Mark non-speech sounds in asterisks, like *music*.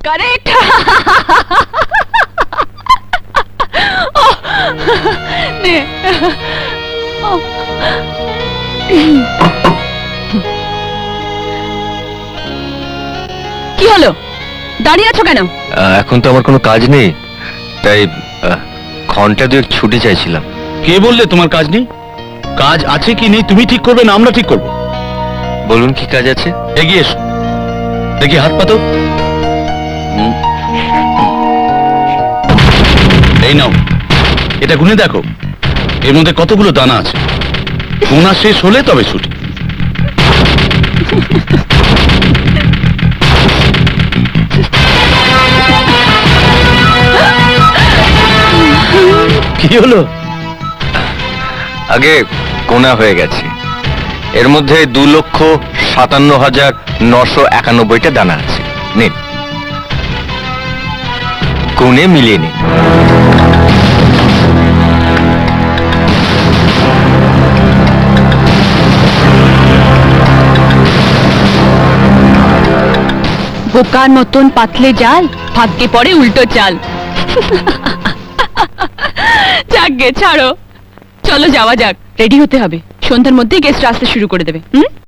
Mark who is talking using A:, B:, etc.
A: Correct নে। *laughs* কি হলো? দাঁড়িয়ে আছো কেন?
B: এখন তো আমার কোনো কাজ নেই। তাই আহ, ঘণ্টা দুয়েক ছুটি চাইছিলাম।
C: কে বললে তোমার কাজ নেই? কাজ আছে কি নেই? তুমি ঠিক করবে না আমরা ঠিক করব।
B: বলুন কি কাজ আছে?
C: এগিয়ে এসো। দেখি হাত পাতো। এই নাও। এটা গুনে দেখো। এর মধ্যে কতগুলো দানা আছে। গোনা শেষ হলে তবে ছুটি। কি হলো?
B: আগে গোনা হয়ে গেছে। এর মধ্যে দু লক্ষ সাতান্ন হাজার নশো একানব্বইটা দানা আছে। নিন। গুনে মিলিয়ে নিন
A: বোকার মতন পাতলে জাল, ভাগ্যে পড়ে উল্টো চাল। যাক গে, ছাড়ো। চলো যাওয়া যাক। রেডি হতে হবে। সন্ধ্যার মধ্যে গেস্ট আসতে শুরু করে দেবে। হুম?